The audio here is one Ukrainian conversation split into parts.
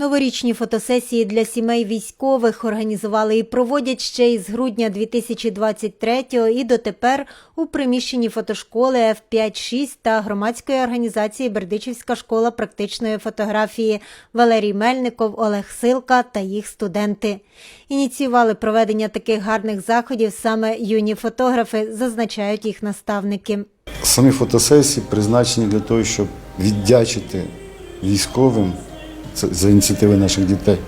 Новорічні фотосесії для сімей військових організували і проводять ще із грудня 2023 і дотепер у приміщенні фотошколи F5-6 та громадської організації Бердичівська школа практичної фотографії Валерій Мельников, Олег Силка та їх студенти. Ініціювали проведення таких гарних заходів саме юні фотографи, зазначають їх наставники. Самі фотосесії призначені для того, щоб віддячити військовим за ініціативи наших дітей,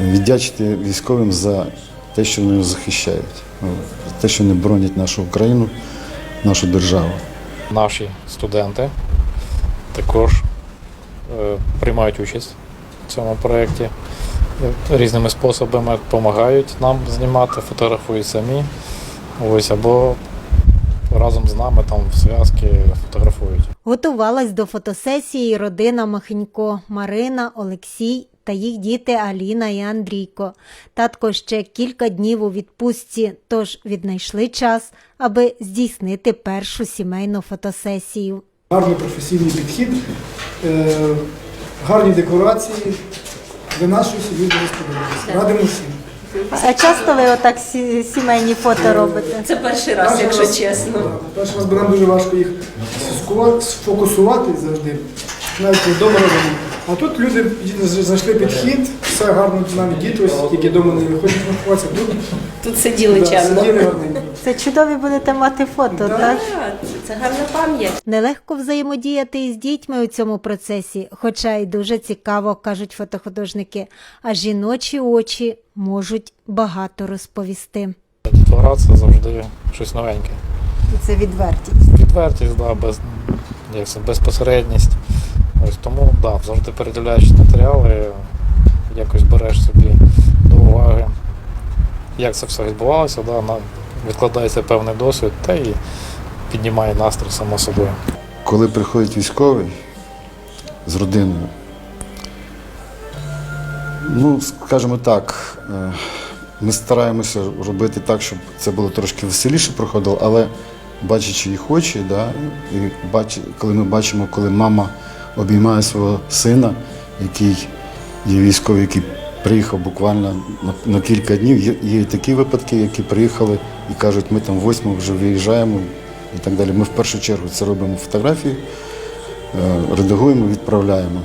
віддячити військовим за те, що вони захищають, за те, що вони боронять нашу Україну, нашу державу. Наші студенти також е, приймають участь в цьому проєкті. Різними способами допомагають нам знімати, фотографують самі. Ось, або разом з нами там в зв'язки фотографують. Готувалась до фотосесії родина Махенько, Марина, Олексій та їх діти Аліна і Андрійко. Татко ще кілька днів у відпустці, тож віднайшли час, аби здійснити першу сімейну фотосесію. Гарний професійний підхід, е, гарні декорації. Для нашої сім'ї. Радимо всім. А часто ви отак сімейні фото робите? Це перший раз, Перший якщо раз, чесно. да, Перший раз, бо нам дуже важко їх сфокусувати- сфокусувати завжди, навіть вдома робимо. А тут люди знайшли підхід, все гарно навіть діти, ось, які вдома не хочуть фотографуватися, тут Тут сиділи да, чемно. сиділи гарненько. Це чудові будете мати фото, Да. так? Це гарна пам'ять. Нелегко взаємодіяти із дітьми у цьому процесі, хоча й дуже цікаво, кажуть фотохудожники. А жіночі очі можуть багато розповісти. Це завжди щось новеньке. І Це відвертість. Відвертість, да, без, як це, безпосередність. Ось тому да, завжди передивляючись матеріали, якось береш собі до уваги, як це все відбувалося, да, на, відкладається певний досвід та і піднімає настрій само собою. Коли приходить військовий з родиною, ну, скажімо так, е, ми стараємося робити так, щоб це було трошки веселіше проходило, але бачачи їх очі, да, і бач, коли ми бачимо, коли мама обіймає свого сина, який є військовий, який приїхав буквально на, на кілька днів. Є, є такі випадки, які приїхали і кажуть, ми там восьмого вже виїжджаємо і так далі. Ми в першу чергу це робимо фотографії, е, редагуємо, відправляємо.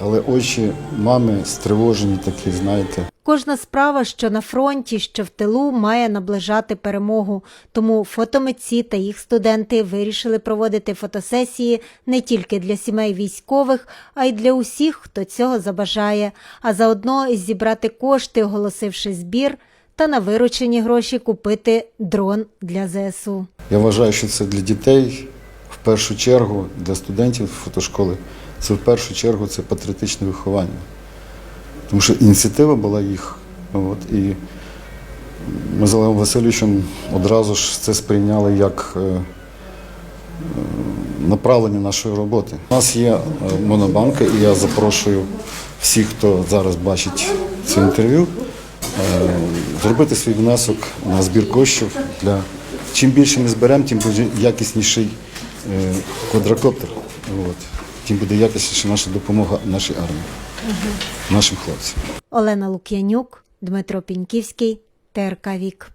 Але очі мами стривожені такі, знаєте. Кожна справа, що на фронті, що в тилу, має наближати перемогу. Тому фотомитці та їх студенти вирішили проводити фотосесії не тільки для сімей військових, а й для усіх, хто цього забажає. А заодно зібрати кошти, оголосивши збір, та на виручені гроші купити дрон для ЗСУ. Я вважаю, що це для дітей в першу чергу, для студентів фотошколи, це в першу чергу це патріотичне виховання. Тому що ініціатива була їх. От, і ми з Олегом Васильовичем одразу ж це сприйняли як е, е, направлення нашої роботи. У нас є е, монобанка, і я запрошую всіх, хто зараз бачить це інтерв'ю, зробити свій внесок на збір коштів. Для... Чим більше ми зберемо, тим буде якісніший квадрокоптер. От. Тим буде якісніша наша допомога нашій армії, нашим хлопцям. Олена Лук'янюк, Дмитро Піньківський, ТРК Вік.